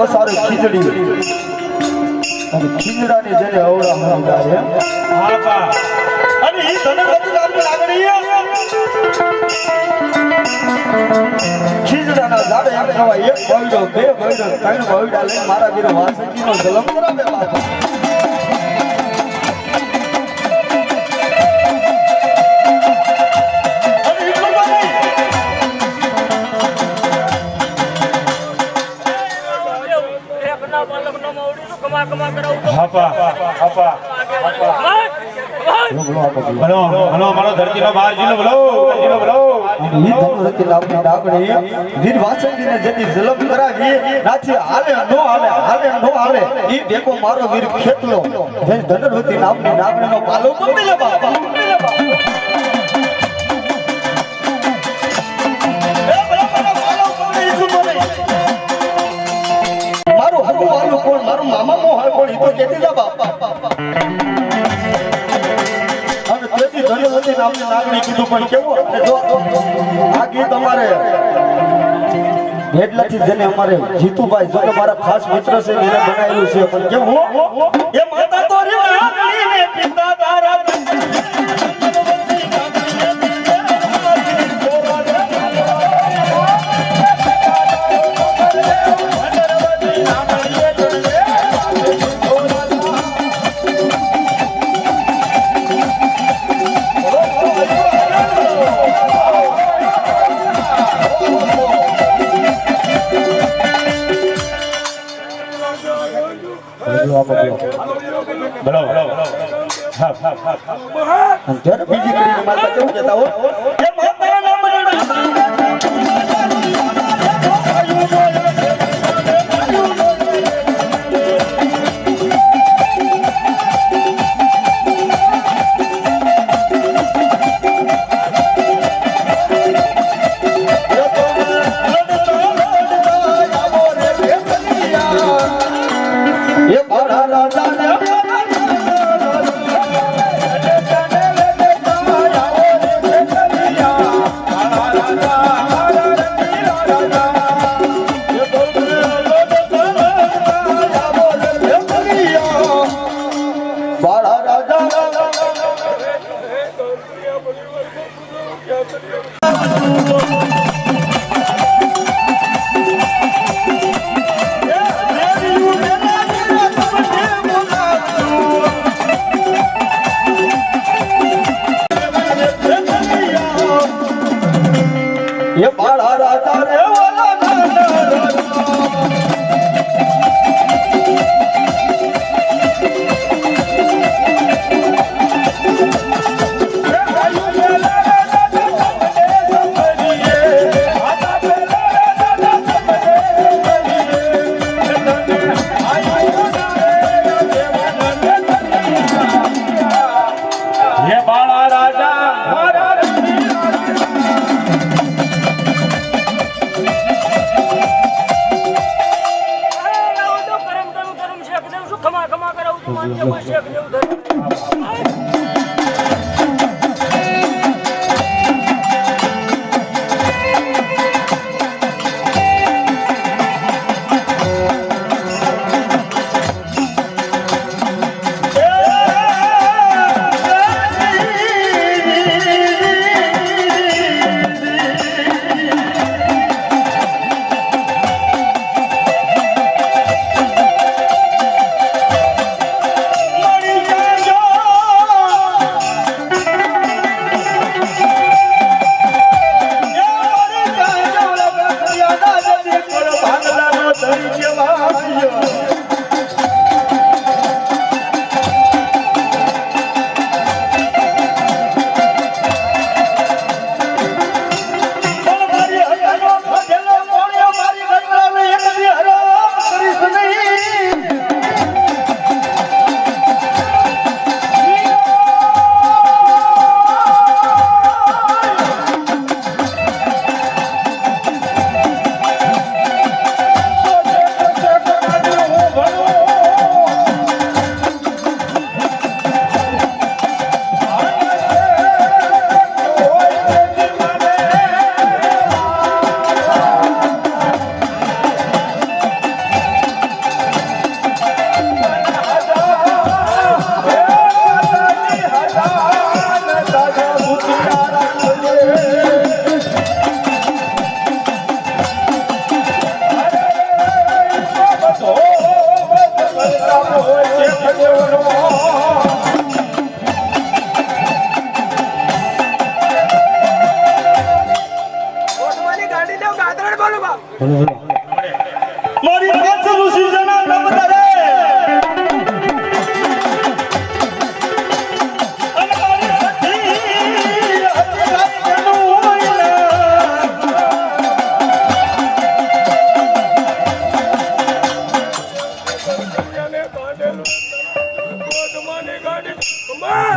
વસારે ખીચડી અને ખીચડાની જેને અવળા હમણાં છે. હા બા અને ઈ ધનરવતી નામની લાગણી ખીચડાના ઝાડે એક કહેવાય એક બૈડો બે બૈડો ત્રણ ભવિડા લઈ મારા વીર વાસજીનો જલમ કરાવે બાપા. ભલો ભલો મારો હાલે, નો હાલે હાલે હાલે પાલો. મારું હરવું હાલું કોણ? મારું મામા મોહ કોણ? એ તો કેતી જા બાપા. ધન્યવતી આપણે લાગણી કીધું પણ કેવું? જો આ ગીત અમારે ભેટલાથી જેને અમારે જીતુભાઈ, જો કે મારા ખાસ મિત્ર છે, એને બનાવેલું છે. પણ કેવું? Deus. Hayya.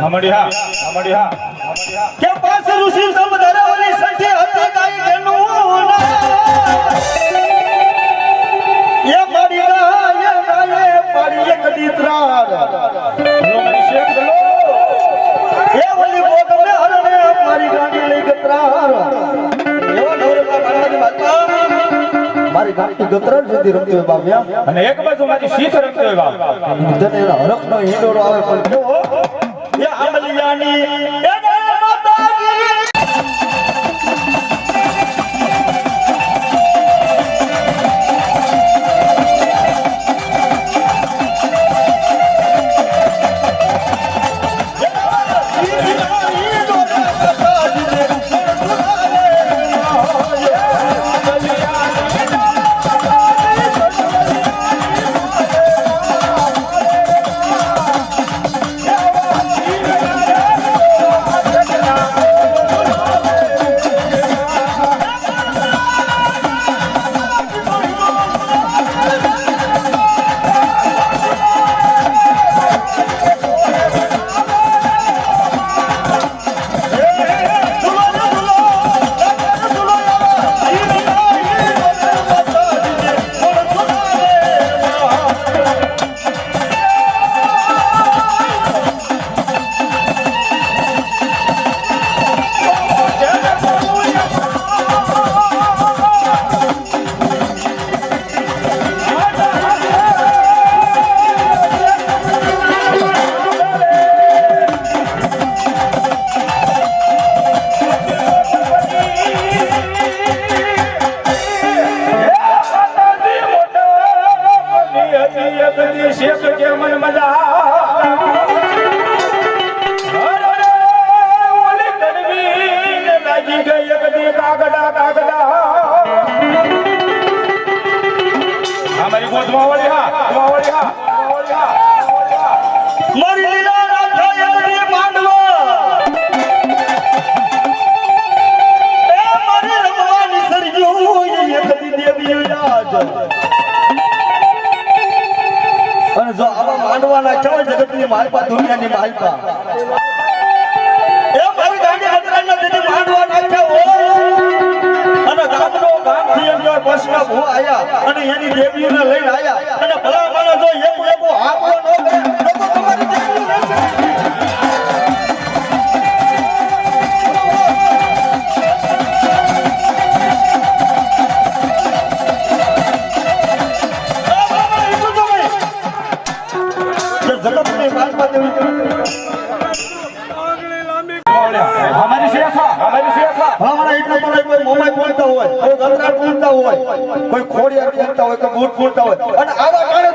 સાંભળી હા કે પાસે ઋષિ નમ ઓલી સખી હતી ગાય જેનું. એ મારી ગાય ગાયે પાડી એક દીતરાર. બોલો મારી શેખ બોલો એ ઓલી બોધને હરણે મારી ગાંડી લઈ ગતરાર. એવા માતા મારી ગાડી ગતરાર સુધી રમતી હોય અને એક બાજુ મારી શીખ રમતી હોય બાપ તને એના હરખનો હિંડોળો આવે પણ કેવો અને જો આવા માંડવાના કેવા જગતની માલપા દુનિયાની માલપા. ભૂ આયા અને એની દેવીઓને લઈને આયા. કોઈ ખોડિયાર બોલતા હોય કોઈ બૂટ ફૂટતા હોય. અને આવા કારણે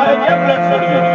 ધૂળતા હોય અમારે કેમ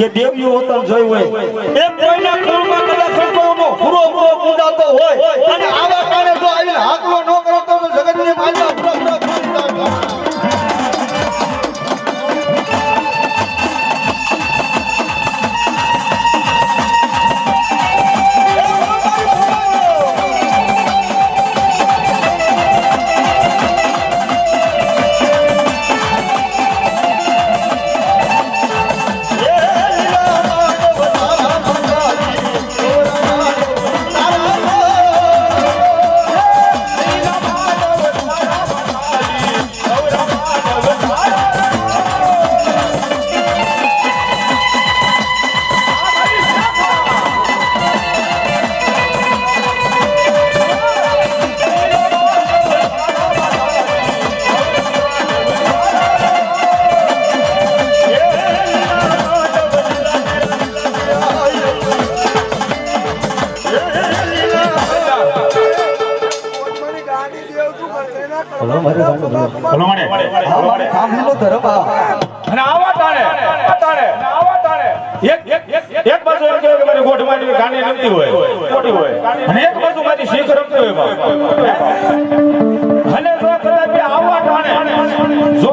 કે દેવીઓ હોતન જોઈ હોય. એ કોઈના કુળમાં કદાચ સંતોનો પૂરો પૂરો પૂજાતો હોય. અને આવા કારણે જો આવીને હાકલો ન કરો તો જગતની માલિકા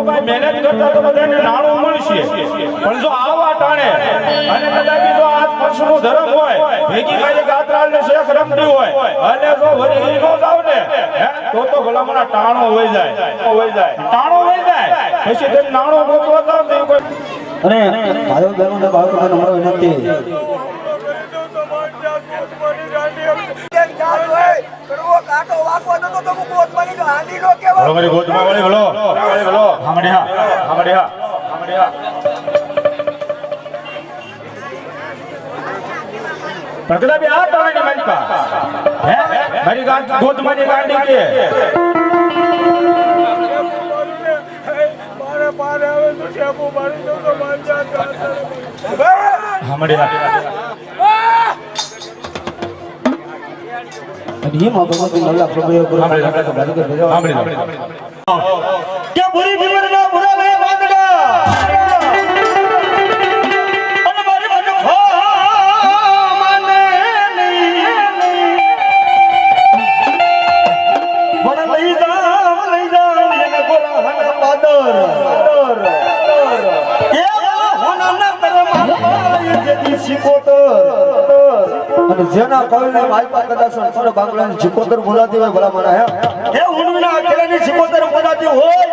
મહેનત કરતા તો બધાને નાણું મળશે પણ જો આવા ટાણે અને કદાચ જો આ પક્ષનું ધર્મ હોય ભેગી કાજે ગાત્રાલ ને શેખ રમતી હોય અને જો વરી નો જાવ ને તો તો ભલામણા ટાણો હોય જાય હોય જાય ટાણો હોય જાય પછી તેમ નાણો ગોતવા જાવ તો કોઈ અરે ભાઈઓ બહેનો ને બાળકોને નમ્ર વિનંતી ભલો મારી ગોદમાં વળી ભલો વળી ભલો હામડે હા હામડે હા. હામડે હા. આ મારી પા હે? મારી ગાંઠ ગોદમાંની ગાંડી કે? હામડે હા. કરી સાંભળી સાંભળી કે બુરી ભીમરના બુરા મે બાંધડા. અને જેના કવિને માયપા કદાચ સંસાર બાંગ્લાની શીખોતર બોલાતી હોય ભલા મારા હે? એ ઉણવીના અકેલાની શીખોતર બોલાતી હોય.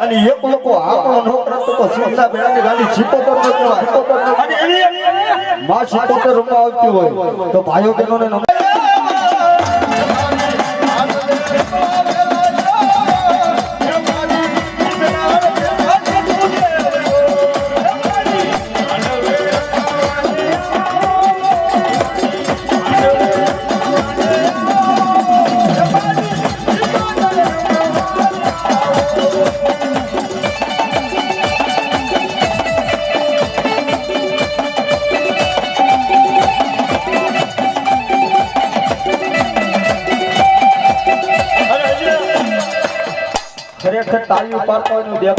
અને એક લોકો આપણો નોકર હતો તો સીધા બેડાની ગાડી શીખોતર નો કહેવાય અને એની માં શીખોતર રમવા આવતી હોય તો ભાઈઓ બહેનોને ખરેખર તાળી પાડતા હોય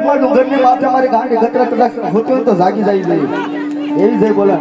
એક વાર ડુંગરની માથે મારી ગાંડી ગટર કદાચ હોતી હોય તો જાગી જાય એવી જઈ બોલે.